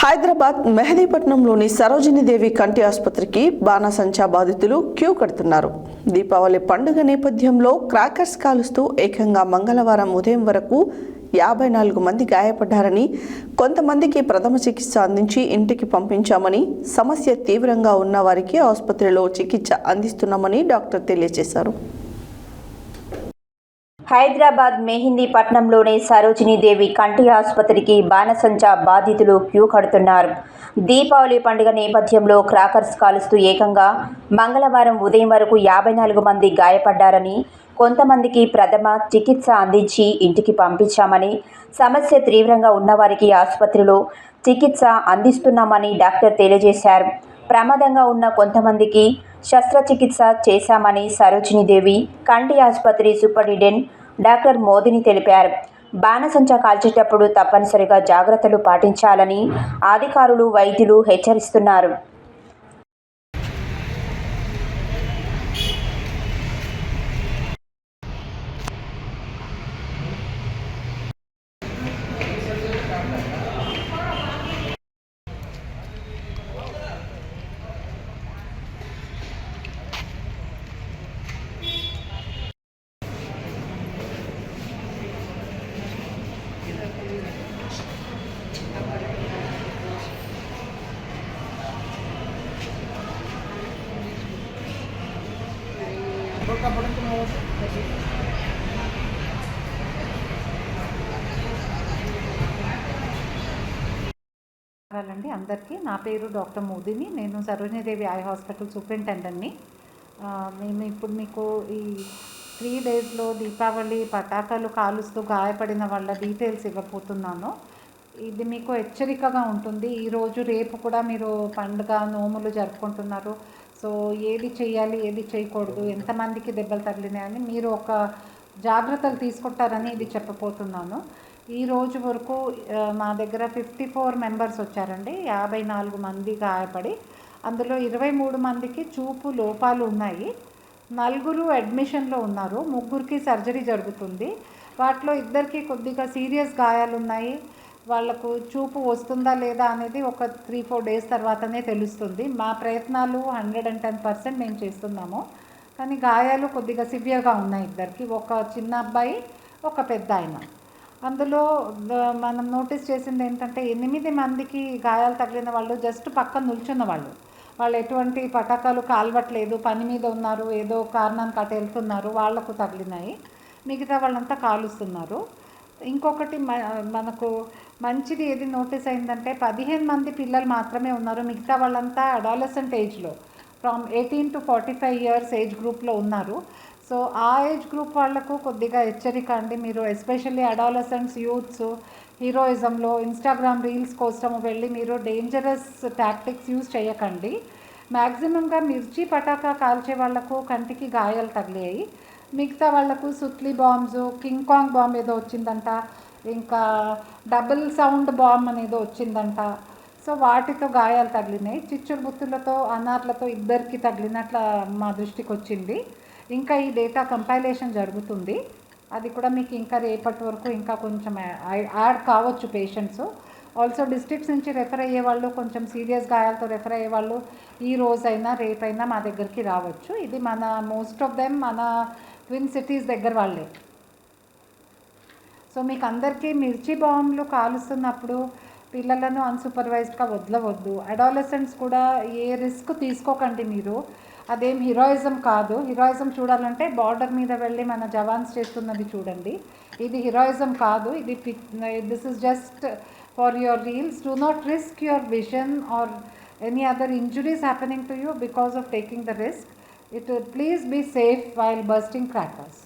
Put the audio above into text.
హైదరాబాద్ మెహదీపట్నంలోని సరోజినీదేవి కంటి ఆసుపత్రికి బాణసంచా బాధితులు క్యూ కడుతున్నారు. దీపావళి పండుగ నేపథ్యంలో క్రాకర్స్ కాలుస్తూ ఏకంగా మంగళవారం ఉదయం వరకు యాభై నాలుగు మంది గాయపడ్డారని కొంతమందికి ప్రథమ చికిత్స అందించి ఇంటికి పంపించామని సమస్య తీవ్రంగా ఉన్న వారికి ఆసుపత్రిలో చికిత్స అందిస్తున్నామని డాక్టర్ తెలియజేశారు. హైదరాబాద్ మెహిందీపట్నంలోని సరోజినీదేవి కంటి ఆసుపత్రికి బాణసంచా బాధితులు క్యూ కడుతున్నారు. దీపావళి పండుగ నేపథ్యంలో క్రాకర్స్ కాలుస్తూ ఏకంగా మంగళవారం ఉదయం వరకు యాభై నాలుగు మంది గాయపడ్డారని కొంతమందికి ప్రథమ చికిత్స అందించి ఇంటికి పంపించామని సమస్య తీవ్రంగా ఉన్నవారికి ఆసుపత్రిలో చికిత్స అందిస్తున్నామని డాక్టర్ తెలియజేశారు. ప్రమాదంగా ఉన్న కొంతమందికి శస్త్రచికిత్స చేశామని సరోజినీదేవి కంటి ఆసుపత్రి సూపరింటెండెంట్ డాక్టర్ మోదీని తెలిపారు. బాణసంచా కాల్చేటప్పుడు తప్పనిసరిగా జాగ్రత్తలు పాటించాలని అధికారులు వైద్యులు హెచ్చరిస్తున్నారు. అండి అందరికీ నా పేరు డాక్టర్ మోదిని. నేను సరోజినీదేవి ఐ హాస్పిటల్ సూపరింటెండెంట్ని. మేము ఇప్పుడు మీకు ఈ త్రీ డేస్లో దీపావళి పటాకాలు కాలుస్తూ గాయపడిన వాళ్ళ డీటెయిల్స్ ఇవ్వబోతున్నాను. ఇది మీకు హెచ్చరికగా ఉంటుంది. ఈరోజు రేపు కూడా మీరు పండుగ నోములు జరుపుకుంటున్నారు. సో ఏది చేయాలి ఏది చేయకూడదు ఎంతమందికి దెబ్బలు తగిలినాయని మీరు ఒక జాగ్రత్తలు తీసుకుంటారని ఇది చెప్పబోతున్నాను. ఈ రోజు వరకు మా దగ్గర ఫిఫ్టీ ఫోర్ మెంబర్స్ వచ్చారండి. యాభై నాలుగు మంది గాయపడి అందులో ఇరవై మూడు మందికి చూపు లోపాలు ఉన్నాయి. నలుగురు అడ్మిషన్లో ఉన్నారు. ముగ్గురికి సర్జరీ జరుగుతుంది. వాటిలో ఇద్దరికి కొద్దిగా సీరియస్ గాయాలు ఉన్నాయి వాళ్ళకు చూపు వస్తుందా లేదా అనేది ఒక త్రీ ఫోర్ డేస్ తర్వాతనే తెలుస్తుంది. మా ప్రయత్నాలు హండ్రెడ్ అండ్ టెన్ పర్సెంట్ మేము చేస్తున్నాము. కానీ గాయాలు కొద్దిగా సివియర్గా ఉన్నాయి ఇద్దరికి. ఒక చిన్న అబ్బాయి ఒక పెద్ద ఆయన. అందులో మనం నోటీస్ చేసింది ఏంటంటే ఎనిమిది మందికి గాయాలు తగిలిన వాళ్ళు జస్ట్ పక్కన నిల్చున్న వాళ్ళు. వాళ్ళు ఎటువంటి పటాకాలు కాల్వట్లేదు పని మీద ఉన్నారు ఏదో కారణానికి అటు వెళ్తున్నారు వాళ్ళకు తగిలినాయి. మిగతా వాళ్ళంతా కాలుస్తున్నారు. ఇంకొకటి మ- మనకు మంచిది ఏది నోటీస్ అయిందంటే పదిహేను మంది పిల్లలు మాత్రమే ఉన్నారు. మిగతా వాళ్ళంతా అడాలసెంట్ ఏజ్లో from eighteen to forty five years age గ్రూప్లో ఉన్నారు. సో ఆ ఏజ్ గ్రూప్ వాళ్ళకు కొద్దిగా హెచ్చరిక అండి. మీరు ఎస్పెషల్లీ అడాలసెంట్స్ యూత్స్ హీరోయిజంలో ఇన్స్టాగ్రామ్ రీల్స్ కోసం వెళ్ళి మీరు డేంజరస్ టాక్టిక్స్ యూజ్ చేయకండి. మ్యాక్సిమంగా మిర్చి పటాకా కాల్చే వాళ్ళకు కంటికి గాయాలు తగిలాయి. మిగతా వాళ్ళకు sutli bombs King Kong bomb ఏదో వచ్చిందంట. ఇంకా డబుల్ సౌండ్ బాంబ్ అనేదో వచ్చిందంట. సో వాటితో గాయాలు తగిలినాయి. చిచ్చురు బుత్తులతో అనార్లతో ఇద్దరికి తగిలినట్ల మా దృష్టికి వచ్చింది. ఇంకా ఈ డేటా కంపైలేషన్ జరుగుతుంది. అది కూడా మీకు ఇంకా రేపటి వరకు ఇంకా కొంచెం యాడ్ కావచ్చు పేషెంట్స్ ఆల్సో డిస్ట్రిక్ట్స్ నుంచి రెఫర్ అయ్యే వాళ్ళు కొంచెం సీరియస్ గాయాలతో రెఫర్ అయ్యే వాళ్ళు ఈ రోజైనా రేపైనా మా దగ్గరికి రావచ్చు. ఇది మన మోస్ట్ ఆఫ్ దెమ్ మన ట్విన్ సిటీస్ దగ్గర వాళ్ళే. సో మీకు అందరికీ మిర్చి బాంబులు కాలుస్తున్నప్పుడు పిల్లలను అన్సూపర్వైజ్డ్గా వదలవద్దు. అడాలసెంట్స్ కూడా ఏ రిస్క్ తీసుకోకండి మీరు. అదేం హీరోయిజం కాదు. హీరోయిజం చూడాలంటే బార్డర్ మీద వెళ్ళి మన జవాన్స్ చేస్తున్నది చూడండి. ఇది హీరోయిజం కాదు. ఇది this is just for your reels do not risk your vision or any other injuries happening to you because of taking the risk it please be safe while bursting crackers